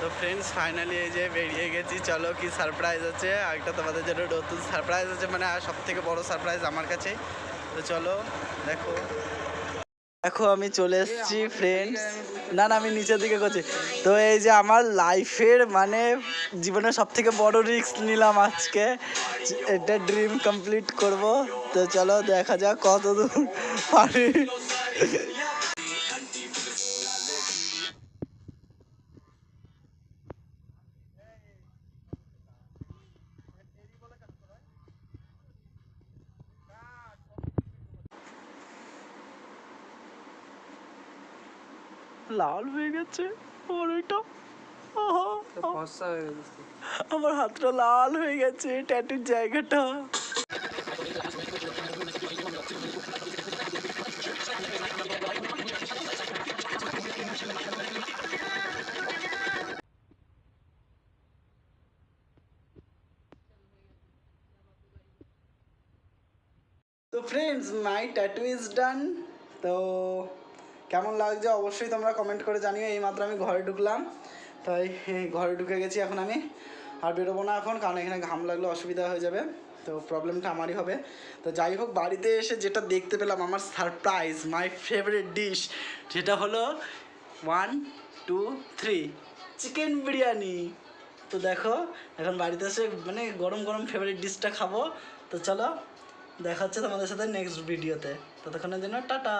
তো friends finally এই যে বেরিয়ে গেছি। চলো কি সারপ্রাইজ আছে? একটা তোমাদের জন্য নতুন সারপ্রাইজ আছে মানে সব থেকে বড় সারপ্রাইজ আমার কাছে তো চলো দেখো। দেখো আমি চলে এসেছি ফ্রেন্ডস না না আমি নিচের দিকে করছি। তো এই যে আমার লাইফের মানে জীবনের সব থেকে বড় রিস্ক নিলাম আজকে। এটা ড্রিম কমপ্লিট করব। তো চলো দেখা যাক কত দূর পারি। লাল হয়ে গেছে। আমার হয়ে আমার হাতটা লাল হয়ে গেছে ট্যাটুর জায়গাটা। তো friends my tattoo is done তো কেমন লাগছে অবশ্যই তোমরা কমেন্ট করে জানিও এই মাত্র আমি ঘরে ঢুকলাম। তাই ঘরে ঢুকে গেছি, এখন আমি আর বেরোবো না এখন, কারণ এখানে ঘাম লাগলে অসুবিধা হয়ে যাবে, তো প্রবলেমটা আমারই হবে। তো যাই হোক, বাড়িতে এসে যেটা দেখতে পেলাম, আমার সারপ্রাইজ মাই ফেভারিট ডিশ যেটা হলো one two three chicken biryani. তো দেখো, এখন বাড়িতে এসে মানে গরম গরম ফেভারিট ডিশটা খাব। তো চলো দেখা হচ্ছে তোমাদের সাথে নেক্সট ভিডিওতে ততক্ষণের জন্য, টাটা!